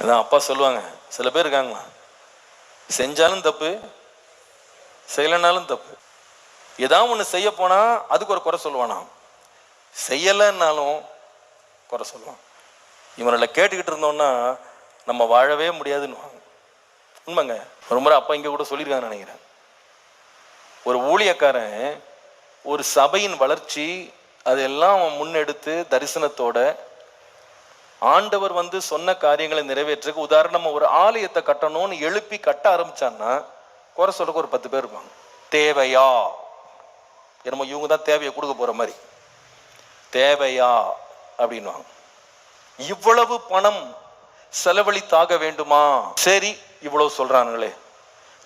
அதான் அப்பா சொல்லுவாங்க. சில பேர் இருக்காங்களா செஞ்சாலும் தப்பு செய்யலைனாலும் தப்பு. ஏதாவது ஒன்று செய்ய போனால் அதுக்கு ஒரு குறை சொல்லுவானா செய்யலைன்னாலும் குறை சொல்லுவான். இவனில் கேட்டுக்கிட்டு இருந்தோம்னா நம்ம வாழவே முடியாதுன்னு உண்மைங்க. ஒரு முறை அப்பா இங்கே கூட சொல்லியிருக்காங்கன்னு நினைக்கிறேன். ஒரு ஊழியக்காரன் ஒரு சபையின் வளர்ச்சி அதெல்லாம் அவன் முன்னெடுத்து தரிசனத்தோட ஆண்டவர் வந்து சொன்ன காரியங்களை நிறைவேற்றுக்கு உதாரணமாக ஒரு ஆலயத்தை கட்டணும்னு எழுப்பி கட்ட ஆரம்பிச்சான்னா குறை சொல்றதுக்கு ஒரு பத்து பேர் இருப்பாங்க. தேவையா? என்னமோ இவங்க தான் தேவையை கொடுக்க போற மாதிரி. தேவையா? அப்படின்வாங்க இவ்வளவு பணம் செலவழித்தாக வேண்டுமா? சரி இவ்வளவு சொல்றானுங்களே.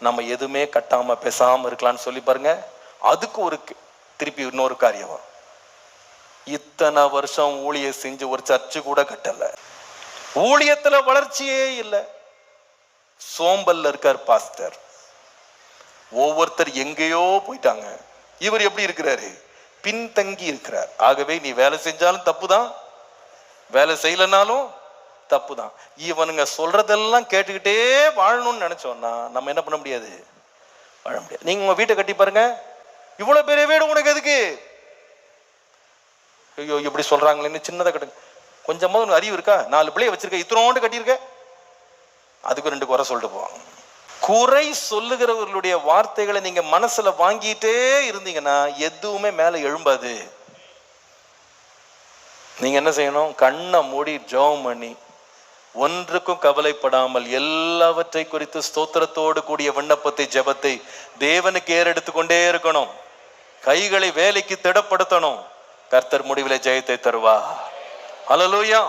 நம்ம எதுவுமே கட்டாம பேசாம இருக்கலாம்னு சொல்லி பாருங்க. அதுக்கு ஒரு கி- திருப்பி இன்னொரு காரியம் வரும். இத்தனை வருஷம் ஊழிய செஞ்சு ஒரு சர்ச்சு கூட கட்டல. ஊழியத்துல வளர்ச்சியே இல்லை. சோம்பல்ல இருக்கார் பாஸ்டர். ஒவ்வொருத்தர் எங்கேயோ போயிட்டாங்க. இவர் எப்படி இருக்கிறாரு? பின்தங்கி இருக்கிறார். ஆகவே நீ வேலை செஞ்சாலும் தப்புதான். வேலை செய்யலைனாலும் தப்புதான். இவனுங்க சொல்றதெல்லாம் கேட்டுக்கிட்டே வாழணும்னு நினைச்சோம்னா நம்ம என்ன பண்ண முடியாது? வாழ முடியாது. நீங்க உங்க வீட்டை கட்டி பாருங்க. இவ்வளவு பெரிய வீடு உனக்கு எதுக்கு? ஐயோ இப்படி சொல்றாங்களேன்னு சின்னதாக கட்டுங்க கொஞ்சமாவது உனக்கு அறிவு இருக்கா? நாலு பிள்ளைய வச்சிருக்க இத்தனோண்டு கட்டியிருக்க? அதுக்கு ரெண்டு குறை சொல்லிட்டு போவாங்க. குறை சொல்லுகிறவர்களுடைய வார்த்தைகளை நீங்க மனசுல வாங்கிட்டே இருந்தீங்கன்னா எதுவுமே மேல எழும்பாது. நீங்க என்ன செய்யணும்? கண்ணை மூடி ஜோம் பண்ணி ஒன்றுக்கும் கவலைப்படாமல் எல்லாவற்றை குறித்து ஸ்தோத்திரத்தோடு கூடிய விண்ணப்பத்தை ஜெபத்தை தேவனுக்கு ஏறெடுத்து கொண்டே இருக்கணும். கைகளை வேலைக்கு திடப்படுத்தணும். கர்த்தர் முடிவில் ஜெயத்தை தருவா அலலூயா